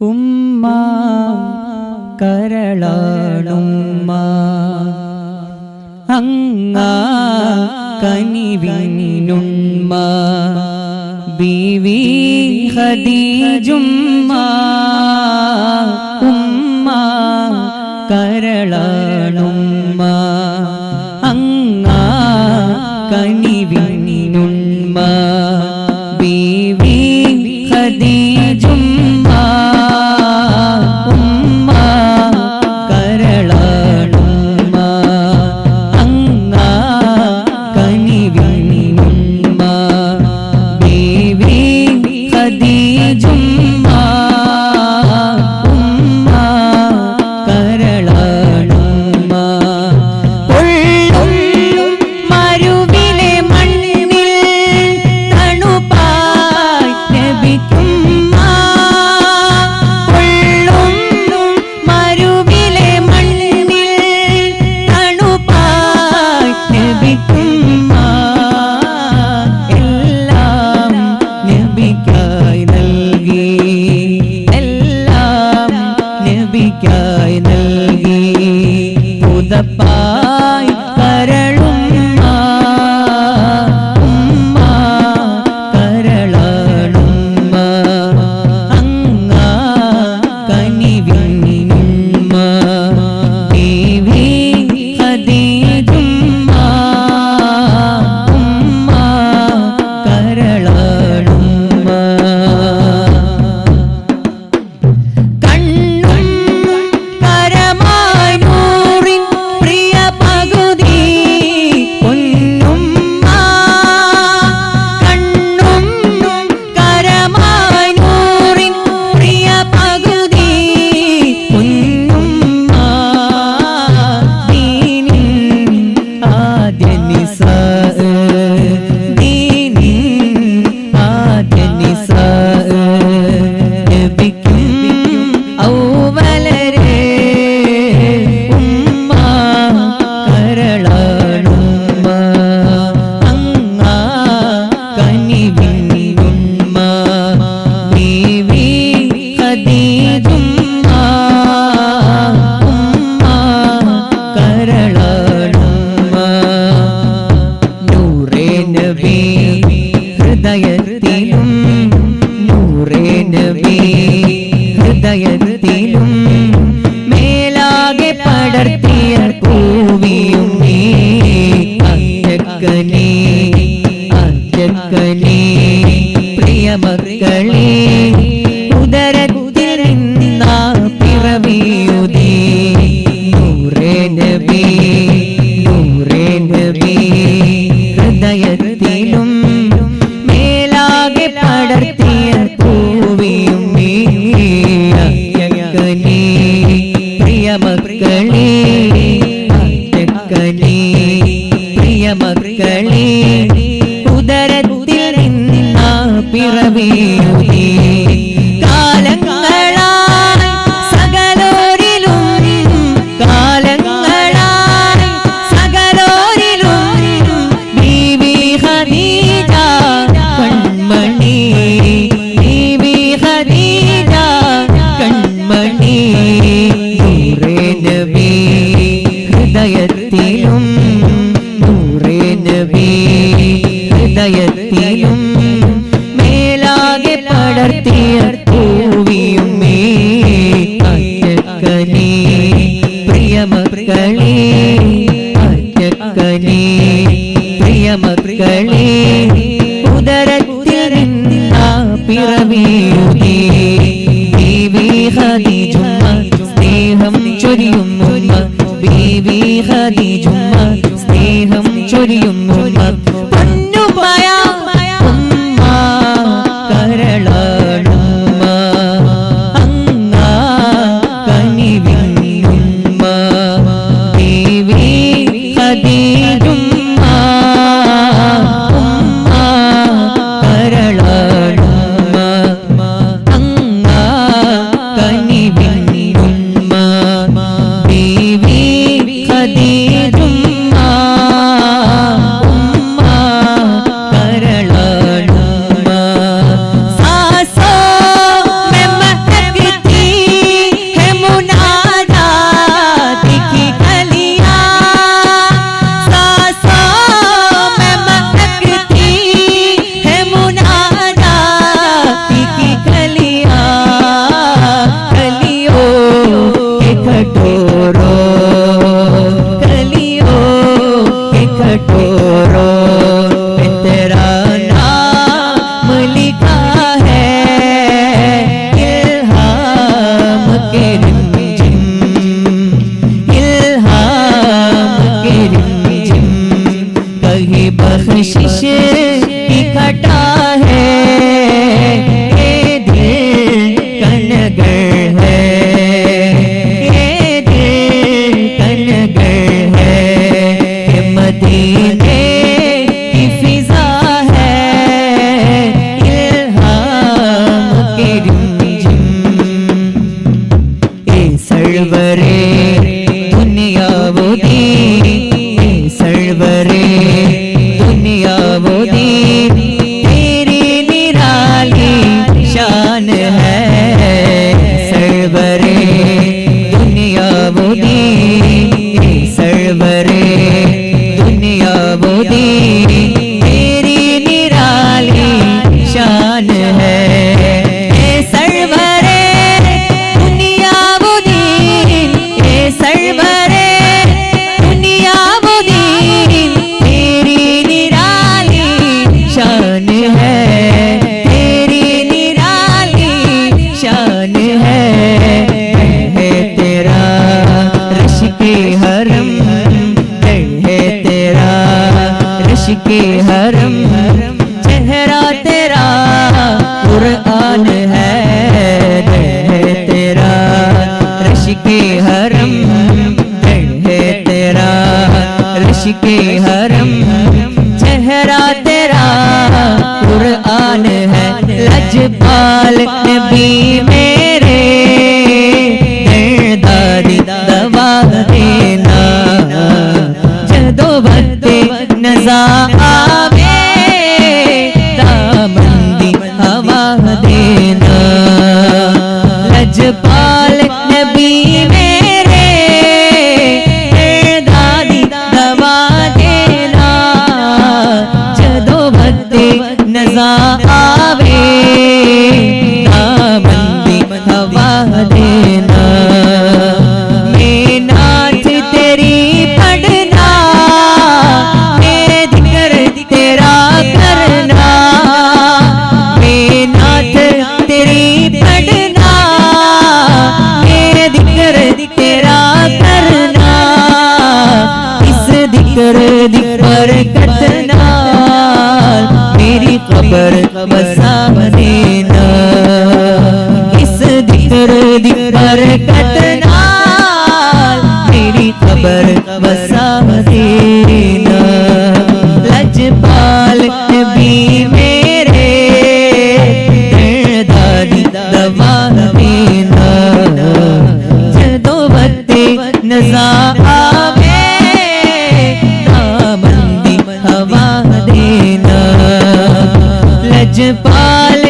ഉമ്മ കരളാണുമ്മ. അങ്ങ കനിവിനുണ്മ ബിവി ഹദീജുമ്മ ഉമ്മ കരള മക്കളെ പ്രിയ മക്കളെ ഉദരത്തിൽ നിന്ന പിറവിയുതി നൂറേ നബി നൂറേ നബി ഹൃദയത്തിലും മേലാകെ പടർത്തിയ പൂവിയും പ്രിയ മക്കളെ പ്രിയ മക്കളെ இரவே ആകെ പടർത്തിയ പൂവിയുമേ അറ്റക്കനെ. പ്രിയമക്കളെ അറ്റക്കനെ. ഉദരത്തിൽ നിന്ന സ്നേഹം ചൊരിയും ബീവി ഹദി സ്നേഹം ചൊരിയും வீடும் के हरम, चेहरा तेरा कुरआन है तेरा रश के हरम है तेरा रश के हरम, चेहरा तेरा कुरआन है लजपाल नबी मेरे दादी दवा देना, जदो भक्ते नजा आवे दामंदी हवा देना। लजपाल नबी मेरे दादी दवा देना। जदो भक्ते नजा आवे दामंदी हवा देना। पढ़ना मेरे दिकर तेरा करना इस दिकर दिकर कटना मेरी कबर बसा देना इस दिकर दिकर कटना नजा आवे दामंदी हवा देना लजपाल